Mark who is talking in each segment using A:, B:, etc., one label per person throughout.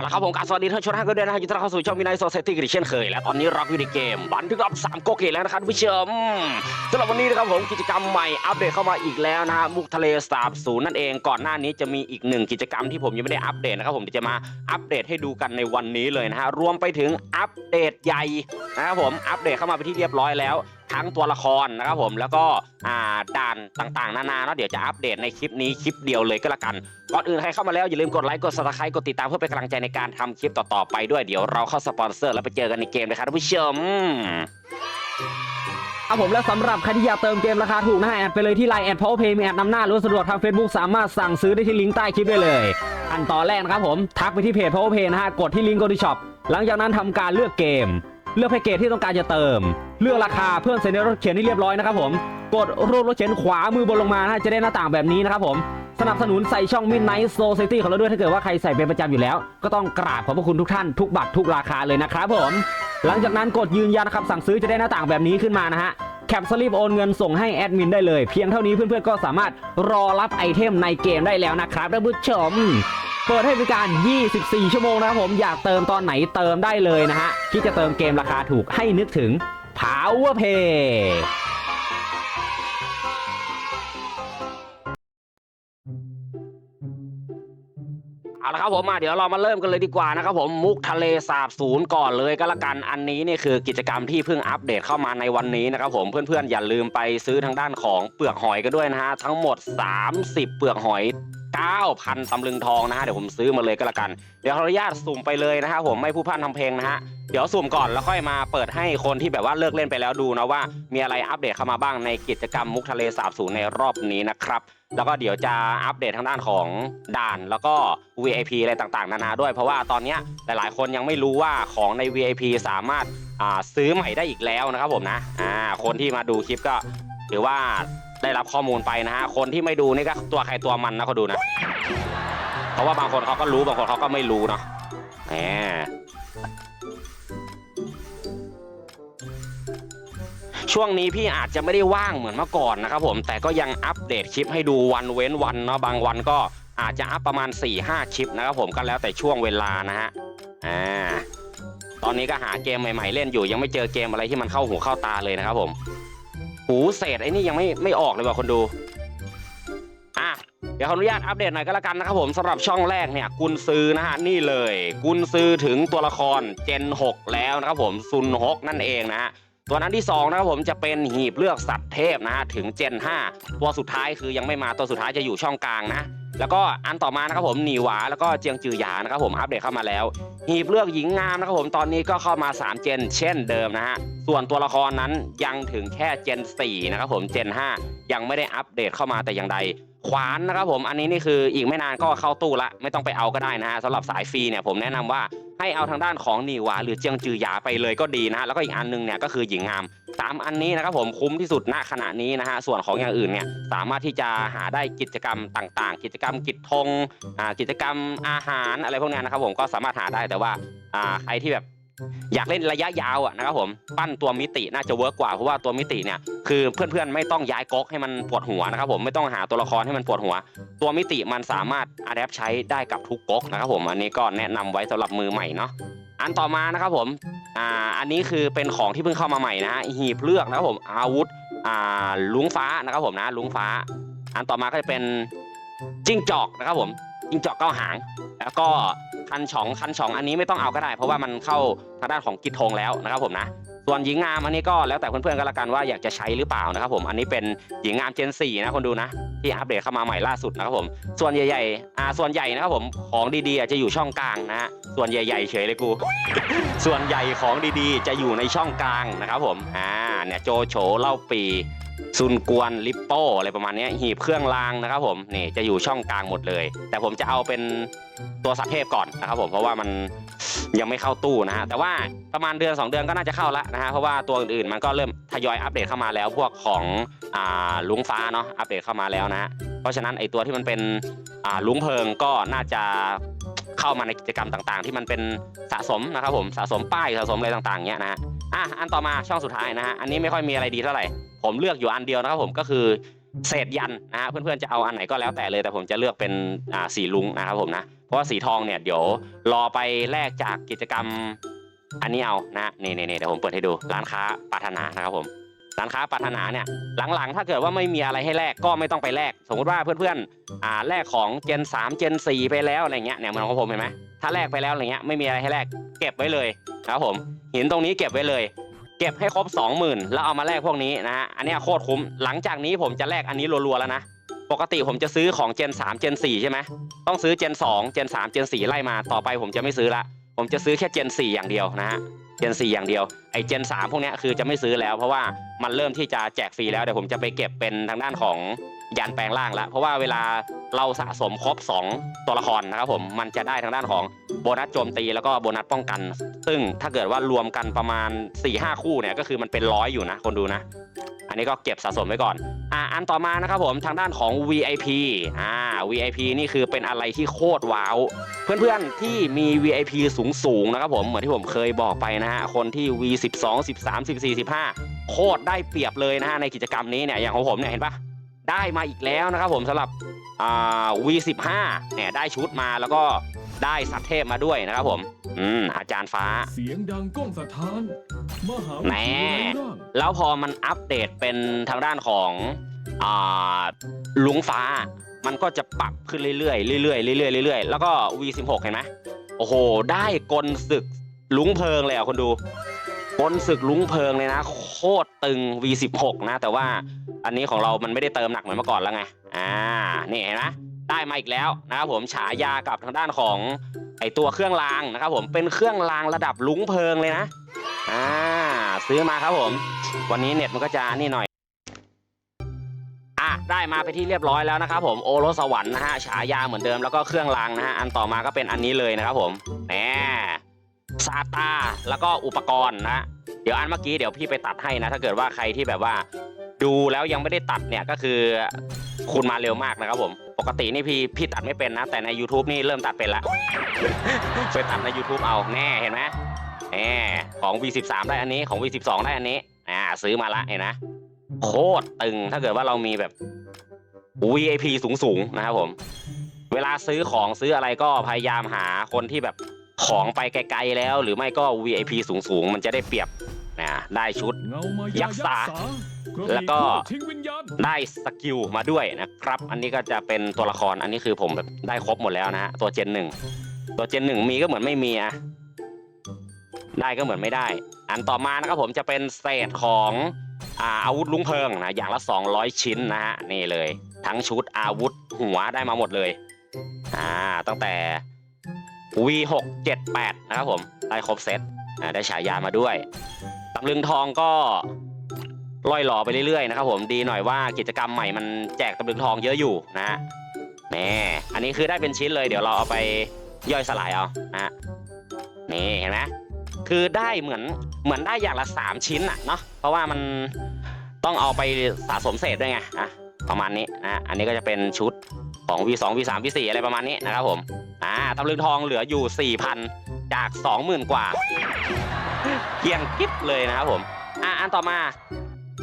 A: เอาละครับผมกาบสวัสดีท่านชมท่านกันด้วยนะฮะยินดีต้อนรับเข้าสู่ช่องมินายโซเซตี้กันอีกเช่นเคย และตอนนี้เราอยู่ในเกม บันทึกรอบสามโกเกแล้วนะครับผู้ชมสำหรับวันนี้นะครับผมกิจกรรมใหม่อัปเดตเข้ามาอีกแล้วนะฮะมุกทะเลสาบศูนย์นั่นเองก่อนหน้านี้จะมีอีกหนึ่งกิจกรรมที่ผมยังไม่ได้อัปเดตนะครับผมเดี๋ยวจะมาอัปเดตให้ดูกันในวันนี้เลยนะฮะรวมไปถึงอัปเดตใหญ่นะครับผมอัปเดตเข้ามาไปที่เรียบร้อยแล้ว ทั้งตัวละครนะครับผมแล้วก็อ่าด่านต่างๆ นานาเนาะเดี๋ยวจะอัปเดตในคลิปนี้คลิปเดียวเลยก็แล้วกันก่อนอื่นใครเข้ามาแล้วอย่าลืมกดไลค์กด subscribe กดติดตามเพื่อเป็นกำลังใจในการทำคลิปต่อๆไปด้วยเดี๋ยวเราเข้าสปอนเซอร์แล้วไปเจอกันในเกมเลยครับท่านผู้ชม
B: ครับผมและสำหรับใครที่อยากเติมเกมราคาถูกนะฮะแอดไปเลยที่ไลน์แอดเพาเพย์มีแอดนำหน้าหรือว่าสะดวกทาง Facebook สามารถสั่งซื้อได้ที่ลิงก์ใต้คลิปได้เลยอันตอนแรกนะครับผมทักไปที่เพจเพาเพย์นะฮะกดที่ลิงก์ go to shop หลังจากนั้นทำการเลือกเกม เลือกแพ็กเกจที่ต้องการจะเติม เลือกราคาเพื่อนเซ็นในรถเขียนที่เรียบร้อยนะครับผมกดรูปรถเขียนขวามือบนลงมานะจะได้หน้าต่างแบบนี้นะครับผมสนับสนุนใส่ช่อง Midnight Society ของเราด้วยถ้าเกิดว่าใครใส่เป็นประจำอยู่แล้ว ก็ต้องกราบขอบพระคุณทุกท่านทุกบัตรทุกราคาเลยนะครับผม หลังจากนั้นกดยืนยันนะครับสั่งซื้อจะได้หน้าต่างแบบนี้ขึ้นมานะฮะแคปสลิปโอนเงินส่งให้แอดมินได้เลย เพียงเท่านี้เพื่อนๆก็สามารถรอรับไอเทมในเกมได้แล้วนะครับท่านผู้ชม เปิดให้บริการ 24 ชั่วโมงนะครับผมอยากเติมตอนไหนเติมได้เลยนะฮะที่จะเติมเกมราคาถูกให้นึกถึง Powerpay
A: เอาละครับผมมาเดี๋ยวเรามาเริ่มกันเลยดีกว่านะครับผมมุกทะเลสาบศูนย์ก่อนเลยก็แล้วกันอันนี้นี่คือกิจกรรมที่เพิ่งอัปเดตเข้ามาในวันนี้นะครับผมเพื่อนๆอย่าลืมไปซื้อทางด้านของเปลือกหอยกันด้วยนะฮะทั้งหมด 30 เปลือกหอย 9,000ตำลึงทองนะฮะเดี๋ยวผมซื้อมาเลยก็แล้วกัน เดี๋ยวขออนุญาตสุ่มไปเลยนะฮะผมไม่ผู้พันทำเพลงนะฮะเดี๋ยวสุ่มก่อนแล้วค่อยมาเปิดให้คนที่แบบว่าเลิกเล่นไปแล้วดูนะว่า มีอะไรอัปเดตเข้ามาบ้างในกิจกรรมมุกทะเลสาบศูนในรอบนี้นะครับแล้วก็เดี๋ยวจะอัปเดตทางด้านของด่าน แล้วก็ VIP อะไรต่างๆ นานาด้วย เพราะว่าตอนนี้หลายๆ คนยังไม่รู้ว่าของใน VIP สามารถซื้อใหม่ได้อีกแล้วนะครับผมนะอ่าคนที่มาดูคลิปก็ถือว่า ได้รับข้อมูลไปนะฮะคนที่ไม่ดูนี่ก็ตัวใครตัวมันนะเขาดูนะ เพราะว่าบางคนเขาก็รู้บางคนเขาก็ไม่รู้เนาะแหมช่วงนี้พี่อาจจะไม่ได้ว่างเหมือนเมื่อก่อนนะครับผมแต่ก็ยังอัปเดตคลิปให้ดูวันเว้นวันเนาะบางวันก็อาจจะอัปประมาณ 4-5 คลิปนะครับผมก็แล้วแต่ช่วงเวลานะฮะอ่าตอนนี้ก็หาเกมใหม่ ๆ เล่นอยู่ ยังไม่เจอเกมอะไรที่มันเข้าหูเข้าตาเลยนะครับผม หูเศษไอ้นี่ยังไม่ไม่ออกเลยว่ะคนดูอะเดี๋ยวขออนุญาตอัปเดตหน่อยก็แล้วกันนะครับผมสำหรับช่องแรกเนี่ยกุนซือนะฮะนี่เลย กุนซือถึงตัวละครเจน 6 แล้วนะครับผมซุนฮกนั่นเองนะฮะ ตัวนั้นที่2นะครับผมจะเป็นหีบเลือกสัตว์เทพนะฮะถึงเจน 5 ตัวสุดท้ายคือยังไม่มาตัวสุดท้ายจะอยู่ช่องกลางนะแล้วก็อันต่อมานะครับผมหนีหวาแล้วก็เจียงจือหยานะครับผมอัปเดตเข้ามาแล้ว หีบเลือกหญิงงามนะครับผมตอนนี้ก็เข้ามา 3 เจน เช่นเดิมนะฮะส่วนตัวละครนั้นยังถึงแค่เจน4นะครับผมเจน 5 ยังไม่ได้อัปเดตเข้ามาแต่อย่างใด ขวานนะครับผมอันนี้นี่คืออีกไม่นานก็เข้าตู้ละไม่ต้องไปเอาก็ได้นะฮะสำหรับสายฟรีเนี่ยผมแนะนำว่าให้เอาทางด้านของหนีหวาหรือเจียงจือหยาไปเลยก็ดีนะฮะแล้วก็อีกอันนึงเนี่ยก็คือหญิงงามสามอันนี้นะครับผมคุ้มที่สุดณขณะนี้นะฮะส่วนของอย่างอื่นเนี่ยสามารถที่จะหาได้กิจกรรมต่างๆ กิจกรรมกิจทงอ่ากิจกรรมอาหารอะไรพวกนี้นะครับผมก็สามารถหาได้แต่ว่าอ่าใครที่แบบ อยากเล่นระยะยาวอะนะครับผมปั้นตัวมิติน่าจะเวิร์กกว่าเพราะว่าตัวมิติเนี่ยคือเพื่อนๆไม่ต้องย้ายก๊อกให้มันปวดหัวนะครับผมไม่ต้องหาตัวละครให้มันปวดหัว ตัวมิติมันสามารถอัดแอปใช้ได้กับทุกก๊อกนะครับผมอันนี้ก็แนะนำไว้สำหรับมือใหม่เนาะอันต่อมานะครับผมอ่าอันนี้คือเป็นของที่เพิ่งเข้ามาใหม่นะฮะหีบเลือกนะครับผมอาวุธอ่าลุงฟ้านะครับผมนะลุงฟ้า อันต่อมาก็จะเป็นจิ้งจอกนะครับผมจิ้งจอกเก้าหาง แล้วก็ คันฉองคันฉองอันนี้ไม่ต้องเอาก็ได้ เพราะว่ามันเข้าทางด้านของกิจทงแล้วนะครับผมนะส่วนหญิงงามอันนี้ก็แล้วแต่เพื่อนๆก็แล้วกันว่าอยากจะใช้หรือเปล่านะครับผมอันนี้เป็นหญิงงามเจน4นะคนดูนะที่อัปเดตเข้ามาใหม่ล่าสุดนะครับผมส่วนใหญ่ๆอ่าส่วนใหญ่นะครับผมของดีๆจะอยู่ช่องกลางนะฮะส่วนใหญ่ๆเฉยเลยกูส่วนใหญ่ของดีๆ จะอยู่ในช่องกลางนะครับผมอ่า เนี่ยโจโฉเล่าปีซุนกวนลิปโป้อะไรประมาณนี้หีบเครื่องรางนะครับผมนี่จะอยู่ช่องกลางหมดเลย แต่ผมจะเอาเป็นตัวสัตว์เทพก่อนนะครับผมเพราะว่ามันยังไม่เข้าตู้นะฮะแต่ว่าประมาณเดือน 2 เดือนก็น่าจะเข้าแล้วนะฮะเพราะว่าตัวอื่นๆมันก็เริ่มทยอยอัปเดตเข้ามาแล้ว พวกของอ่าลุงฟ้าเนาะอัปเดตเข้ามาแล้วนะฮะเพราะฉะนั้นไอตัวที่มันเป็นอ่าลุงเพิงก็น่าจะเข้ามาในกิจกรรมต่างๆ ที่มันเป็นสะสมนะครับผมสะสมป้ายสะสมอะไรต่างๆเนี้ยนะฮะ อะอันต่อมาช่องสุดท้ายนะฮะอันนี้ไม่ค่อยมีอะไรดีเท่าไหร่ ผมเลือกอยู่อันเดียวนะครับผมก็คือเศษยันนะฮะเพื่อนๆจะเอาอันไหนก็แล้วแต่เลย แต่ผมจะเลือกเป็นอ่าสีลุงนะครับผมนะเพราะว่าสีทองเนี่ยเดี๋ยวรอไปแลกจากกิจกรรมอันนี้เอานะนี่นี่เดี๋ยวผมเปิดให้ดูร้านค้าปรารถนานะครับผม ร้านค้าปรารถนาเนี่ยหลังๆ ถ้าเกิดว่าไม่มีอะไรให้แลกก็ไม่ต้องไปแลกสมมติว่าเพื่อนๆอ่าแลกของเจน3เจน4ไปแล้วอะไรเงี้ยเนี่ยเหมือนของผมเห็นไหมถ้าแลกไปแล้วอะไรเงี้ยไม่มีอะไรให้แลกเก็บไว้เลยครับผมหินตรงนี้เก็บไว้เลย เก็บให้ครบ 20,000 แล้วเอามาแลกพวกนี้นะฮะอันนี้โคตรคุ้มหลังจากนี้ผมจะแลกอันนี้รัวๆแล้วนะปกติผมจะซื้อของ Gen 3 Gen 4ใช่ไหมต้องซื้อ Gen 2 Gen 3 Gen 4ไล่มาต่อไปผมจะไม่ซื้อละผมจะซื้อแค่ Gen 4อย่างเดียวนะฮะ Gen 4อย่างเดียวไอ้ Gen 3พวกเนี้ยคือจะไม่ซื้อแล้ว เพราะว่ามันเริ่มที่จะแจกฟรีแล้วเดี๋ยวผมจะไปเก็บเป็นทางด้านของยานแปลงร่างละเพราะว่าเวลาเราสะสมครบ 2 ตัวละครนะครับผมมันจะได้ทางด้านของโบนัสโจมตีแล้วก็โบนัสป้องกัน ซึ่งถ้าเกิดว่ารวมกันประมาณ4ี่ห้าคู่เนี่ยก็คือมันเป็นร้อยอยู่นะคนดูนะ อันนี้ก็เก็บสะสมไว้ก่อนอ่าอันต่อมานะครับผมทางด้านของ VIP อ่า VIP นี่คือเป็นอะไรที่โคตรว้าว เพื่อนๆที่มี VIP สูงๆนะครับผมเหมือนที่ผมเคยบอกไปนะฮะคนที่ V12 13 14 15 โคตรได้เปรียบเลยนะฮะในกิจกรรมนี้เนี่ยอย่างของผมเนี่ยเห็นปะได้มาอีกแล้วนะครับผมสำหรับอ่า V15 เนี่ยได้ชุดมาแล้วก็ ได้สัตว์เทพมาด้วยนะครับผม อืมอาจารย์ฟ้า
C: เสียงดังก้องสะท้านมหาวิท
A: แหม่
C: ยาลัยร่าง
A: แล้วพอมันอัปเดตเป็นทางด้านของอ่าลุงฟ้า มันก็จะปรับขึ้นเรื่อยๆเรื่อยๆเรื่อยๆเรื่อยๆแล้วก็ V16 เห็นไหมโอ้โห ได้กลศึกลุงเพลิงเลยอะคนดู กลศึกลุงเพลิงเลยนะ โคตรตึง V16 นะ แต่ว่าอันนี้ของเรามันไม่ได้เติมหนักเหมือนเมื่อก่อนแล้วไง อ่า นี่เห็นไหม ได้มาอีกแล้วนะครับผมฉายากับทางด้านของไอตัวเครื่องรางนะครับผมเป็นเครื่องรางระดับลุงเพลิงเลยนะอ่าซื้อมาครับผม วันนี้เน็ตมันก็จะนี่หน่อยอะได้มาไปที่เรียบร้อยแล้วนะครับผมโอรสสวรรค์นะฮะฉายาเหมือนเดิมแล้วก็เครื่องรางนะฮะอันต่อมาก็เป็นอันนี้เลยนะครับผมแหมซาตาแล้วก็อุปกรณ์นะเดี๋ยวอันเมื่อกี้เดี๋ยวพี่ไปตัดให้นะ ถ้าเกิดว่าใครที่แบบว่าดูแล้วยังไม่ได้ตัดเนี่ยก็คือ คุณมาเร็วมากนะครับผม ปกตินี่พี่พี่ตัดไม่เป็นนะ แต่ใน YouTube นี่เริ่มตัดเป็นละ ไปตัดใน YouTube เอาแน่เห็นไหมแหมของ V13 ได้อันนี้ของ V12 ได้อันนี้ อ่า ซื้อมาละเห็นนะโคตรตึงถ้าเกิดว่าเรามีแบบ VIP สูงๆนะครับผม เวลาซื้อของซื้ออะไรก็พยายามหาคนที่แบบของไปไกลๆแล้ว หรือไม่ก็ VIP สูงๆ มันจะได้เปรียบนะได้ชุด
C: ยั
A: กษ์สา
C: สา
A: แล้วก็ได้สกิลมาด้วยนะครับ อันนี้ก็จะเป็นตัวละครอันนี้คือผมแบบได้ครบหมดแล้วนะฮะตัวเจนหนึ่งตัวเจนหนึ่งมีก็เหมือนไม่มีอะได้ก็เหมือนไม่ได้ อันต่อมานะครับผมจะเป็นเศษของอาอาวุธลุงเพลิงนะอย่างละ 200 ชิ้นนะฮะนี่เลย ทั้งชุดอาวุธหัวได้มาหมดเลยอ่าตั้งแต่ V6 7 8 นะครับผม ได้ครบเซตอ่าได้ฉายามาด้วยตำลึงทองก็ ล่อยหล่อไปเรื่อยๆนะครับผมดีหน่อยว่ากิจกรรมใหม่มันแจกตำลึงทองเยอะอยู่นะฮะแหม่อันนี้คือได้เป็นชิ้นเลยเดี๋ยวเราเอาไปย่อยสลายเอานะฮะนี่เห็นไหมคือได้เหมือนเหมือนได้อย่างละสามชิ้นอะเนาะเพราะว่ามันต้องเอาไปสะสมเศษด้วยไงอะประมาณนี้นะอันนี้ก็จะเป็นชุดของ V2 V3 V4 อะไรประมาณนี้นะครับผมอ่าตำลึงทองเหลืออยู่ 4,000 จาก 20,000 กว่าเกียงกิ๊บเลยนะครับผมอ่าอันต่อมา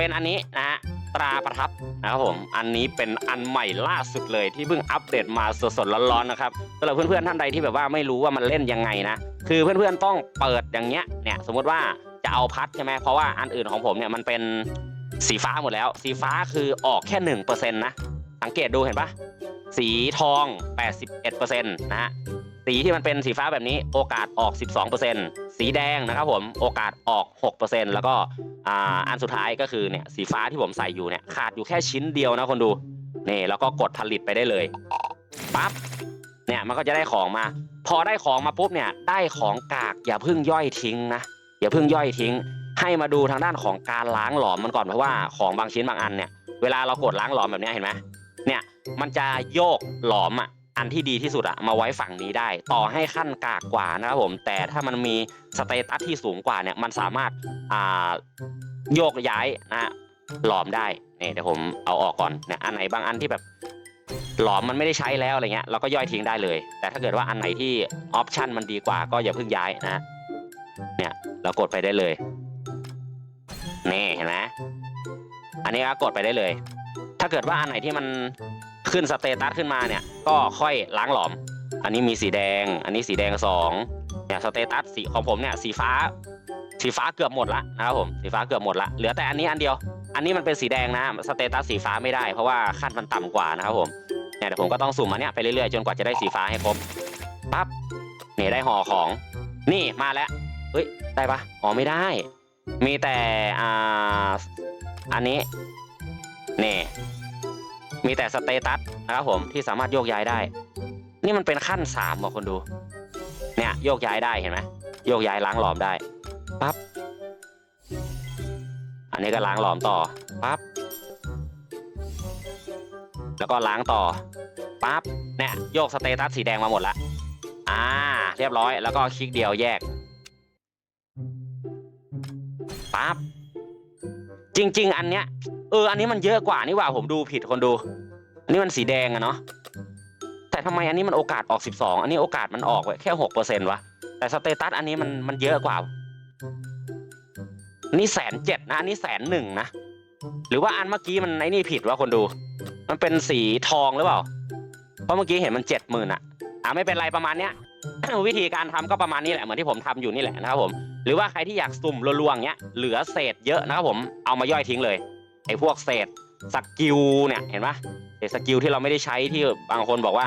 A: เป็นอันนี้นะฮะตราประทับนะครับผมอันนี้เป็นอันใหม่ล่าสุดเลยที่เพิ่งอัปเดตมาสดๆร้อนๆนะครับสำหรับเพื่อนๆท่านใดที่แบบว่าไม่รู้ว่ามันเล่นยังไงนะคือเพื่อนๆต้องเปิดอย่างเงี้ยเนี่ยสมมติว่าจะเอาพัดใช่ไหมเพราะว่าอันอื่นของผมเนี่ยมันเป็นสีฟ้าหมดแล้ว สีฟ้าคือออกแค่หนึ่งเปอร์เซ็นต์นะสังเกตดูเห็นปะสีทอง 81เปอร์เซ็นต์นะฮะ สีที่มันเป็นสีฟ้าแบบนี้โอกาสออก 12%สีแดงนะครับผมโอกาสออก 6%แล้วก็อ่าอันสุดท้ายก็คือเนี่ยสีฟ้าที่ผมใส่อยู่เนี่ยขาดอยู่แค่ชิ้นเดียวนะคนดูนี่แล้วก็กดผลิตไปได้เลยปั๊บเนี่ยมันก็จะได้ของมา พอได้ของมาปุ๊บเนี่ยได้ของกากอย่าเพิ่งย่อยทิ้งนะอย่าเพิ่งย่อยทิ้ง ให้มาดูทางด้านของการล้างหลอมมันก่อนเพราะว่าของบางชิ้นบางอันเนี่ยเวลาเรากดล้างหลอมแบบนี้เห็นไหมเนี่ยมันจะโยกหลอมอะ อันที่ดีที่สุดอะมาไว้ฝั่งนี้ได้ ต่อให้ขั้นกากกว่านะครับผม แต่ถ้ามันมีสเตตัสที่สูงกว่าเนี่ยมันสามารถอ่าโยกย้ายนะหลอมได้เนี่ยเดี๋ยวผมเอาออกก่อนเนี่ยอันไหนบางอันที่แบบหลอมมันไม่ได้ใช้แล้วอะไรเงี้ยเราก็ย่อยทิ้งได้เลย แต่ถ้าเกิดว่าอันไหนที่ออปชันมันดีกว่าก็อย่าเพิ่งย้ายนะฮะเนี่ยเรากดไปได้เลยนี่เห็นไหมอันนี้ก็กดไปได้เลย ถ้าเกิดว่าอันไหนที่มัน ขึ้นสเตตัสขึ้นมาเนี่ย ก็ค่อยล้างหลอม อันนี้มีสีแดง อันนี้สีแดงสองเนี่ยสเตตัสสีของผมเนี่ยสีฟ้า สีฟ้าเกือบหมดละนะครับผมสีฟ้าเกือบหมดละเหลือแต่อันนี้อันเดียว อันนี้มันเป็นสีแดงนะสเตตัสสีฟ้าไม่ได้เพราะว่าขั้นมันต่ำกว่านะครับผมเนี่ยเดี๋ยวผมก็ต้องสุ่มมาเนี่ยไปเรื่อยๆจนกว่าจะได้สีฟ้าให้ครบปั๊บนี่ได้ห่อของ นี่มาแล้วเฮ้ยได้ปะอ๋อไม่ได้ มีแต่อ่าอันนี้นี่ มีแต่สเตตัสนะครับผมที่สามารถโยกย้ายได้ นี่มันเป็นขั้นสามบอกคนดู เนี่ยโยกย้ายได้เห็นไหมโยกย้ายล้างหลอมได้ปั๊บอันนี้ก็ล้างหลอมต่อปั๊บแล้วก็ล้างต่อปั๊บเนี่ยโยกสเตตัสสีแดงมาหมดละอ่า เรียบร้อยแล้วก็คลิกเดียวแยกปั๊บ จริง ๆ อันเนี้ยเอออันนี้มันเยอะกว่านี่หว่าผมดูผิดคนดู อันนี้มันสีแดงอะเนาะแต่ทำไมอันนี้มันโอกาสออก 12 อันนี้โอกาสมันออกไว้แค่6เปอร์เซ็นต์วะแต่สเตตัสอันนี้มันมันเยอะกว่านี่แสนเจ็ดนะอันนี้แสนหนึ่งนะหรือว่าอันเมื่อกี้มันไอ้นี่ผิดวะคนดู มันเป็นสีทองหรือเปล่าเพราะเมื่อกี้เห็นมันเจ็ดหมื่นอะอะไม่เป็นไรประมาณเนี้ย วิธีการทำก็ประมาณนี้แหละเหมือนที่ผมทำอยู่นี่แหละนะครับผมหรือว่าใครที่อยากสุ่มรัวๆอย่างเงี้ยเหลือเศษเยอะนะครับผมเอามาย่อยทิ้งเลยไอ้พวกเศษสกิลเนี่ยเห็นปะเศษสกิลที่เราไม่ได้ใช้ที่บางคนบอกว่า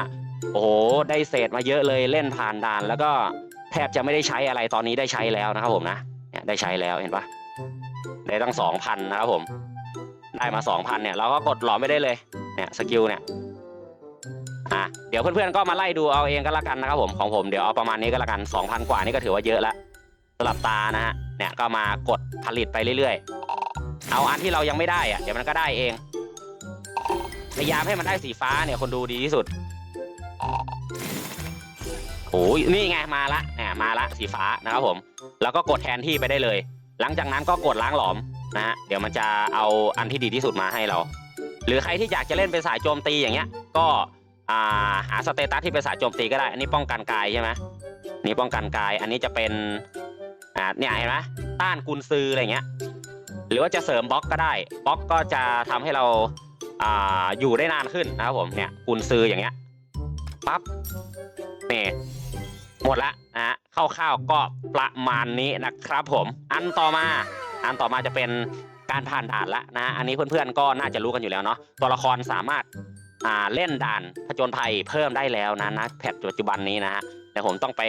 A: โอ้โหได้เศษมาเยอะเลยเล่นผ่านด่าน แล้วก็แทบจะไม่ได้ใช้อะไรตอนนี้ได้ใช้แล้วนะครับผมนะเนี่ยได้ใช้แล้วเห็นปะได้ตั้งสองพันนะครับผม ได้มาสองพันเนี่ยเราก็กดหลอมไม่ได้เลยเนี่ยสกิลเนี่ย อะเดี๋ยวเพื่อนๆก็มาไล่ดูเอาเองก็แล้วกันนะครับผมของผมเดี๋ยวเอาประมาณนี้ก็แล้วกันสองพันกว่านี่ก็ถือว่าเยอะแล้วสำหรับตานะฮะเนี่ยก็มากดผลิตไปเรื่อยๆ เอาอันที่เรายังไม่ได้อะเดี๋ยวมันก็ได้เองพยายามให้มันได้สีฟ้าเนี่ยคนดูดีที่สุดโอ้ยนี่ไงมาละเนี่ยมาละสีฟ้านะครับผม แล้วก็กดแทนที่ไปได้เลย หลังจากนั้นก็กดล้างหลอมนะฮะเดี๋ยวมันจะเอาอันที่ดีที่สุดมาให้เรา หรือใครที่อยากจะเล่นเป็นสายโจมตีอย่างเงี้ย ก็ อ่าหาสเตตัสที่เป็นสายโจมตีก็ได้ อันนี้ป้องกันกายใช่ไหมนี่ป้องกันกาย อันนี้จะเป็นอ่าเนี่ยเห็นไหมต้านกุนซืออะไรเงี้ย หรือว่าจะเสริมบล็อกก็ได้บล็อกก็จะทำให้เราอ่าอยู่ได้นานขึ้นนะครับผมเนี่ยกุนซืออย่างเงี้ยปั๊บนี่หมดละนะฮะคร่าวๆก็ประมาณนี้นะครับผม อันต่อมาอันต่อมาจะเป็นการผ่านด่านละนะ อันนี้เพื่อนๆก็น่าจะรู้กันอยู่แล้วเนาะตัวละครสามารถ เล่นด่านผจญภัยเพิ่มได้แล้วนะนะแพทปัจจุบันนี้นะฮะแต่ผมต้องไป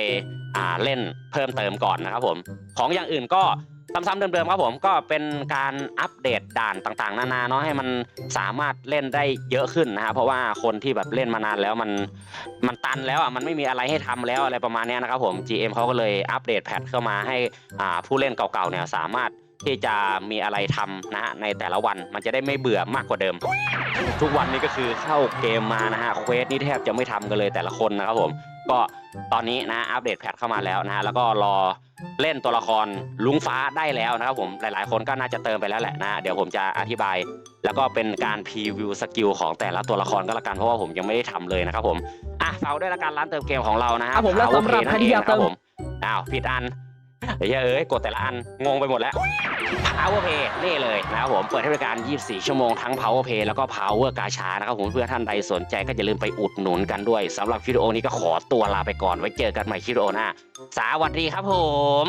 A: อ่าเล่นเพิ่มเติมก่อนนะครับผม ของอย่างอื่นก็ซ้ำๆเดิมๆครับผมก็เป็นการอัปเดตด่านต่างๆ นานาเนาะให้มันสามารถเล่นได้เยอะขึ้นนะครับเพราะว่าคนที่แบบเล่นมานานแล้วมันมันตันแล้วอะมันไม่มีอะไรให้ทำแล้วอะไรประมาณนี้นะครับผม GM เขาก็เลยอัปเดตแพทเข้ามาให้อ่าผู้เล่นเก่าๆเนี่ยสามารถ ที่จะมีอะไรทำนะฮะในแต่ละวันมันจะได้ไม่เบื่อมากกว่าเดิม ทุกวันนี้ก็คือเข้าเกมมานะฮะเควสนี่แทบจะไม่ทำกันเลยแต่ละคนนะครับผมก็ตอนนี้นะอัปเดตแพทเข้ามาแล้วนะฮะแล้วก็รอเล่นตัวละครลุงฟ้าได้แล้วนะครับผมหลายๆ คนก็น่าจะเติมไปแล้วแหละนะฮะเดี๋ยวผมจะอธิบาย แล้วก็เป็นการพรีวิวสกิลของแต่ละตัวละครก็แล้วกันเพราะว่าผมยังไม่ได้ทำเลยนะครับผมอะฝากด้วยละกันร้านเติมเกมของเรานะฮะ
B: ครับผมแล้วสำหรับ
A: Power Play
B: ใครที่อยากเติม
A: นั่นงนะครับผมอ้าวผิดอัน เดี๋ยวเอ้ยกดแต่ละอันงงไปหมดแล้ว Power Pay นี่เลยนะครับผมเปิดให้บริการ 24 ชั่วโมงทั้ง Power Pay แล้วก็ Power กาชานะครับผมเพื่อท่านใดสนใจก็อย่าลืมไปอุดหนุนกันด้วยสำหรับคลิปวิดีโอนี้ก็ขอตัวลาไปก่อนไว้เจอกันใหม่คลิปวิดีโอหน้าสวัสดีครับผม